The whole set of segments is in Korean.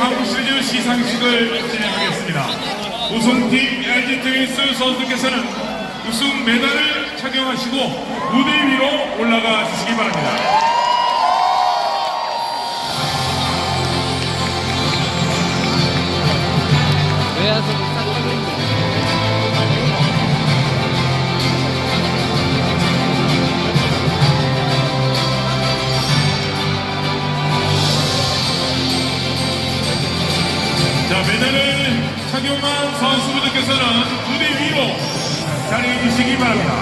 한국 시리즈 시상식을 진행하겠습니다. 우승팀 LG 트윈스 선수께서는 우승 메달을 착용하시고 무대 위로 올라가 주시기 바랍니다. 털리네. 착용한 선수분들께서는 무대 위로 자리해 주시기 바랍니다.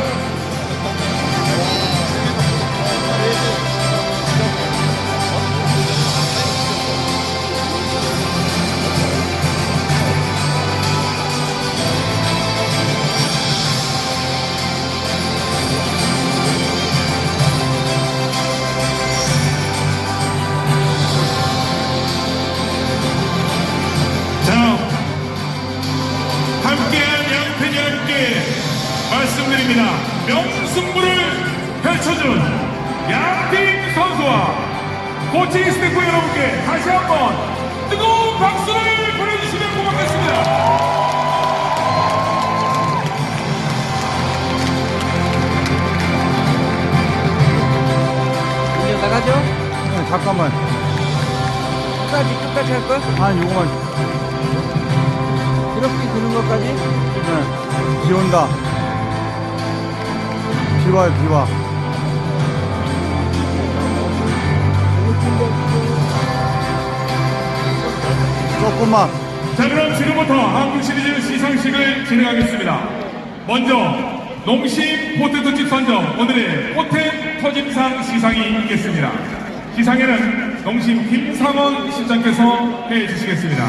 명승부를 펼쳐준 양팀 선수와 코칭 스태프 여러분께 다시 한번 뜨거운 박수를 보내주시면 고맙겠습니다. 이제 나가죠? 네, 잠깐만. 끝까지, 끝까지 할 거야? 아, 요거만. 이렇게 드는 것까지? 네. 비 온다. 비 와요, 비 와. 조금만. 자, 그럼 지금부터 한국 시리즈 시상식을 진행하겠습니다. 먼저 농심 포테토칩 선정 오늘의 포텐 터짐상 시상이 있겠습니다. 시상에는 농심 김상원 실장께서 해주시겠습니다.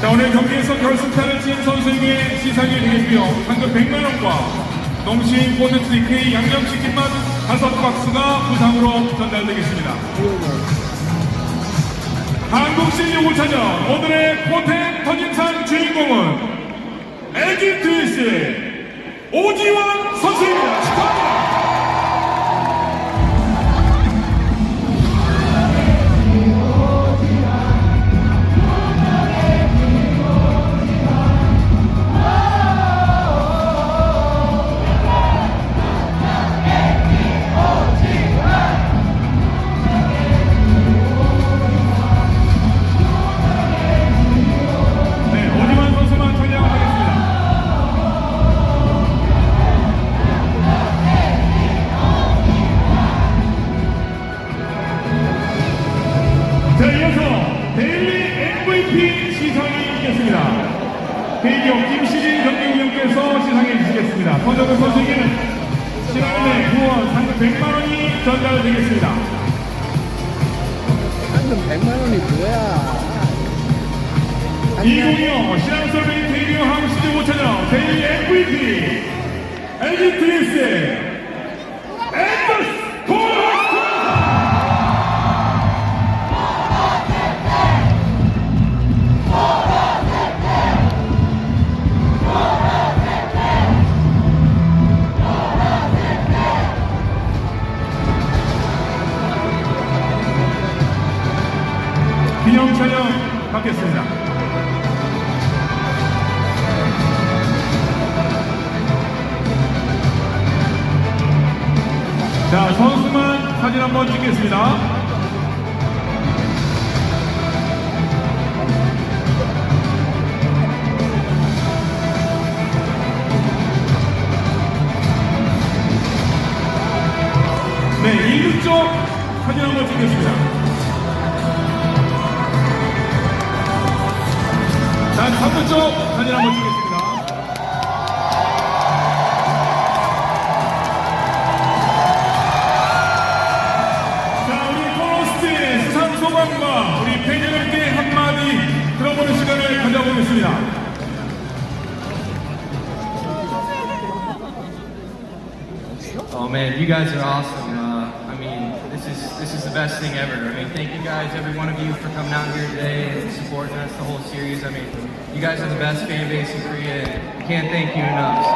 자, 오늘 경기에서 결승타를 친 선수에게 시상이 되겠고요. 상금 100만 원과 농심 포테토칩 K 양념치킨맛 다섯 박스가 부상으로 전달되겠습니다. 한국 시리즈 5차전 오늘의 포텐 터진상 주인공은 LG 트윈스의 오지원 선수입니다. 축하합니다. 2025 신한솔뱅이 KBO 한국 시즌 5차전 데일리 MVP 트윈스의 앤더스 기념 촬영 받겠습니다. 자, 선수만 사진 한번 찍겠습니다. 네, 1루 쪽 사진 한번 찍겠습니다. 자, 3루 쪽 사진 한번 찍겠습니다. Man, you guys are awesome. Uh, I mean, this is this is the best thing ever. I mean, thank you guys, every one of you, for coming out here today and supporting us the whole series. I mean, you guys are the best fan base in Korea. and Can't thank you enough.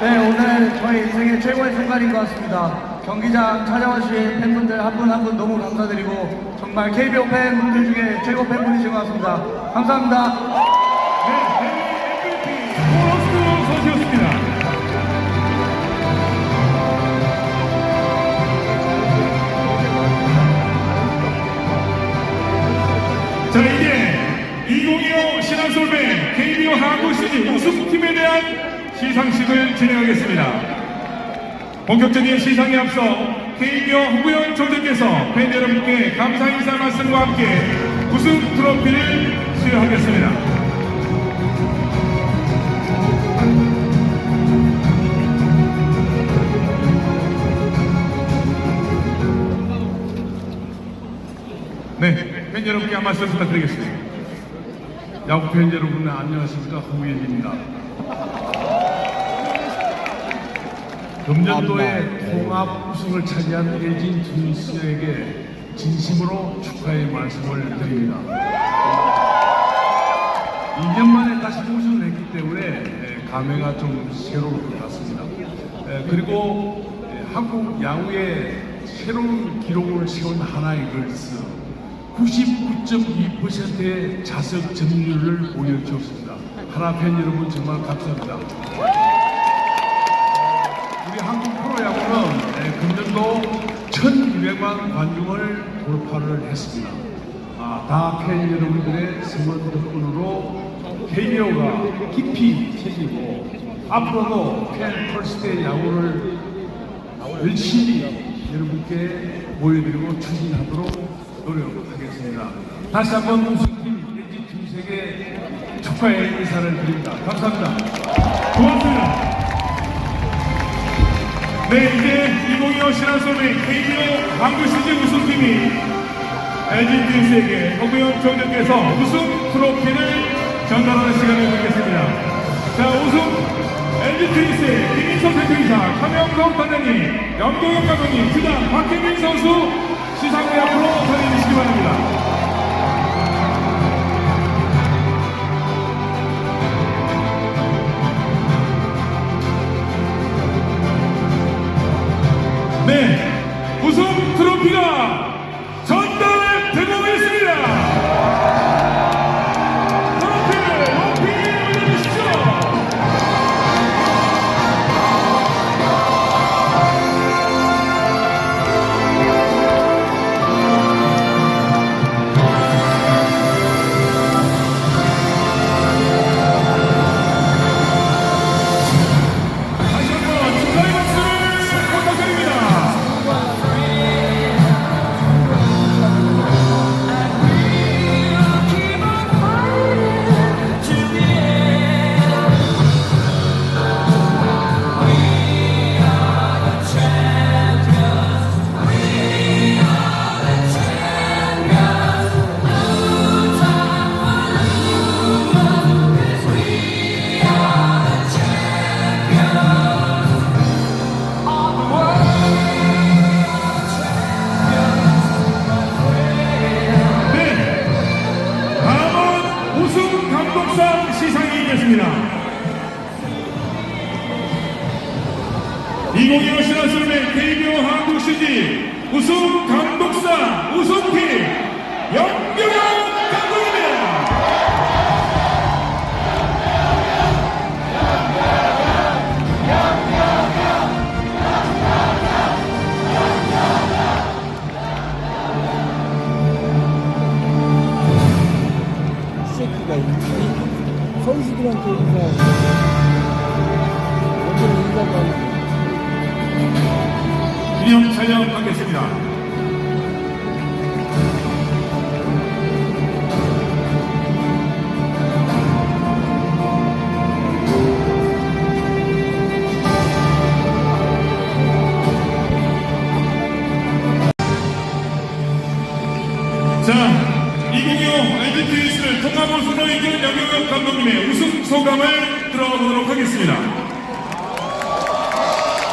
네, 오늘 저희 인생의 최고의 순간인 것 같습니다. 경기장 찾아와 주신 팬분들 한 분 한 분 너무 감사드리고 정말 KBO 팬분들 중에 최고 팬분이신 것 같습니다. 감사합니다. 우승팀에 대한 시상식을 진행하겠습니다. 본격적인 시상에 앞서 KBO 후보연 총재께서 팬 여러분께 감사 인사 말씀과 함께 우승 트로피를 수여하겠습니다. 네, 팬 여러분께 한 말씀 부탁드리겠습니다. 야구 팬 여러분 안녕하십니까 홍현입니다. 금년도에 통합 우승을 차지한 LG 트윈스에게 진심으로 축하의 말씀을 드립니다. 2년 만에 다시 우승을 했기 때문에 에, 감회가 좀 새로울 것 같습니다. 에, 그리고 에, 한국 야구의 새로운 기록을 세운 하나이글스 99.2%의 자석 점유율을 보여주었습니다. 하나 팬 여러분 정말 감사합니다. 우리 한국 프로야구는 에, 금년도 1,200만 관중을 돌파를 했습니다. 아, 다 팬 여러분들의 성원 덕분으로 KBO가 깊이 새기고 앞으로도 팬 펄스대 야구를 열심히 여러분께 보여드리고 추진하도록 노력하겠습니다. 다시 한번 우승팀 LG 팀색에 축하의 인사를 드립니다. 감사합니다. 고맙습니다. 네, 이제 2025 신한소매 KBO 한국 시즌 우승팀이 LG 트윈스에게 허구영 총재께서 우승 트로피를 전달하는 시간을 갖겠습니다. 자, 우승 LG 트윈스의 김인석 대표이사, 차명석 단장님, 염경영 감독님, 주장 박혜민 선수 시상대 앞으로 전해주시기 바랍니다. 네, 2025 신한솔의 KBO 한국 시지 우승 감독상 우승팀 이 선수들한테 여기는 인사도 하고 기념 촬영하겠습니다. 자, 2025 LG 트윈스를 통합 우승으로 이끈 여경혁 감독님의 우승 소감을 들어보도록 하겠습니다.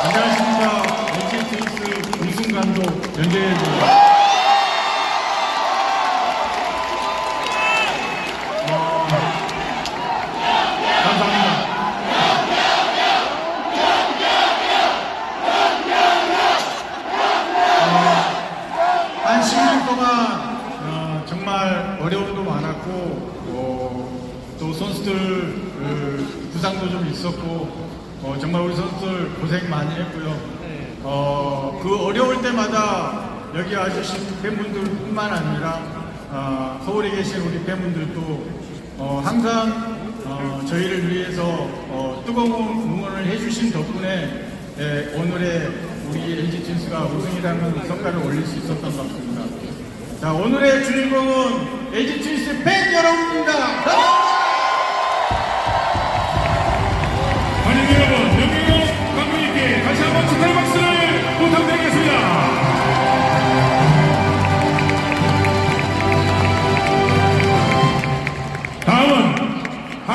안녕하십니까. LG 트윈스 우승 감독 연재입니다. 감사합니다. 선수들 그, 부상도 좀 있었고 어, 정말 우리 선수들 고생 많이 했고요. 어, 그 어려울 때마다 여기 와주신 팬분들뿐만 아니라 어, 서울에 계신 우리 팬분들도 어, 항상 어, 저희를 위해서 어, 뜨거운 응원을 해주신 덕분에 예, 오늘의 우리 LG 트윈스가 우승이라는 성과를 올릴 수 있었던 것 같습니다. 자, 오늘의 주인공은 LG 트윈스 팬 여러분입니다.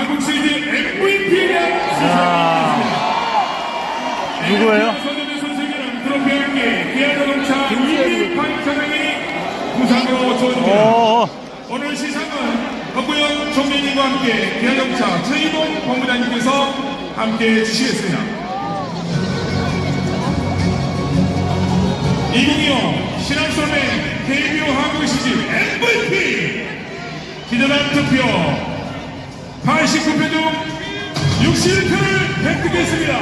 한국 시리즈 MVP에 수상했습니다. 누구예요? 선수들 선수에게는 트로피와 함께 기아자동차 2위 차량이 부상으로 주어집니다. 어, 오늘 시상은 허구영 총리님과 함께 기아자동차 최이동 본부장님께서 함께 해주시겠습니다. 2025 신한솔맨 KBO 한국 시즌 MVP 기대한 투표 89표 중 61표를 획득했습니다.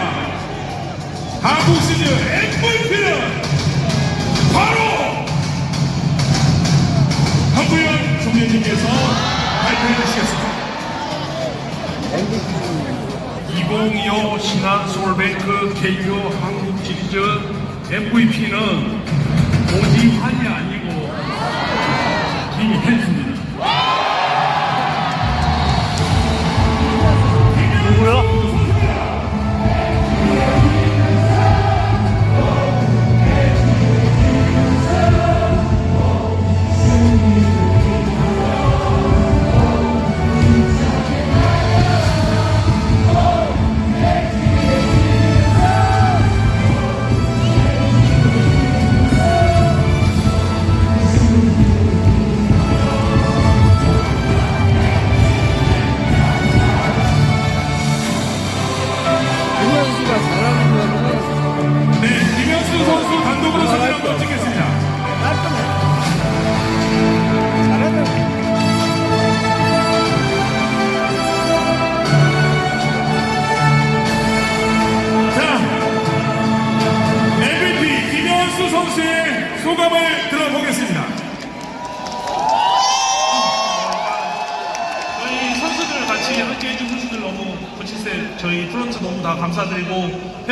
한국 시즌 MVP는 바로 한구현 총리님께서 발표해 주시겠습니다. 2025 신한 서울뱅크 KBO 한국 시리즈 MVP는 오지환이 아니고 김현수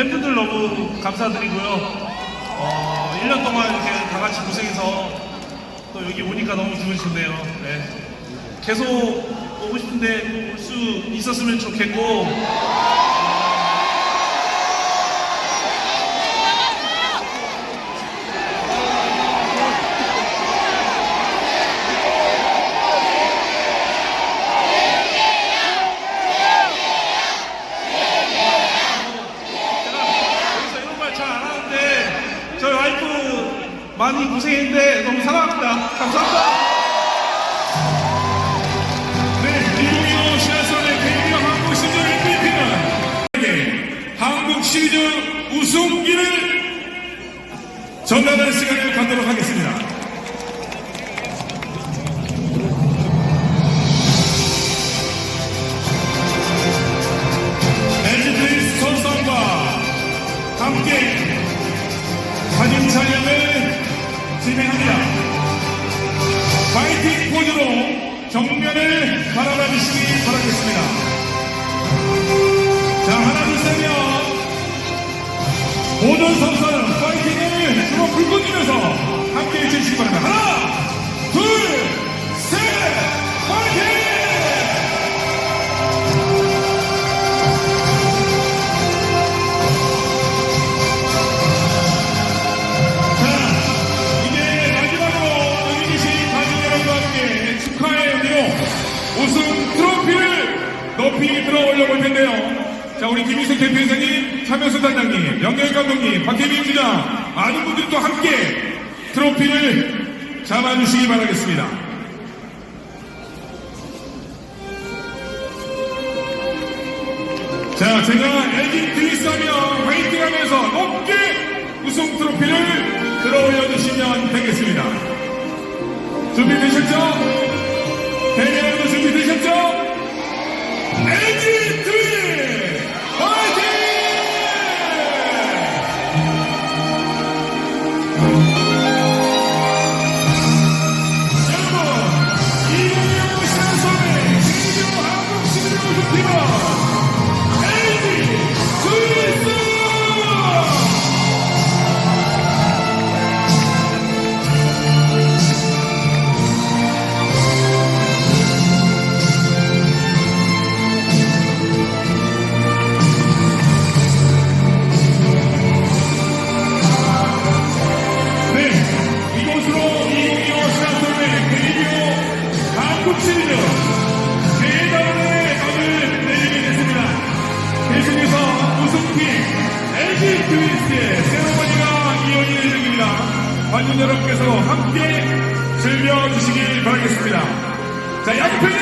팬분들 너무 감사드리고요. 어, 1년 동안 이렇게 다 같이 고생해서 또 여기 오니까 너무 기분이 좋네요. 네. 계속 오고 싶은데 올 수 있었으면 좋겠고 모든 선수는 파이팅을 주로 불고 뛰면서 함께 해주시기 바랍니다. 하나, 둘, 셋, 파이팅! 우승 트로피를 높이 들어 올려볼 텐데요. 자, 우리 김희석 대표이사님, 차명수 단장님, 영경 감독님, 박혜민 주장, 많은 분들이 또 함께 트로피를 잡아주시기 바라겠습니다. 자, 제가 LG 트위스 하면 화이팅 하면서 높게 우승 트로피를 들어 올려주시면 되겠습니다. 준비되셨죠? 대결도 준비되셨죠? KCC의 함께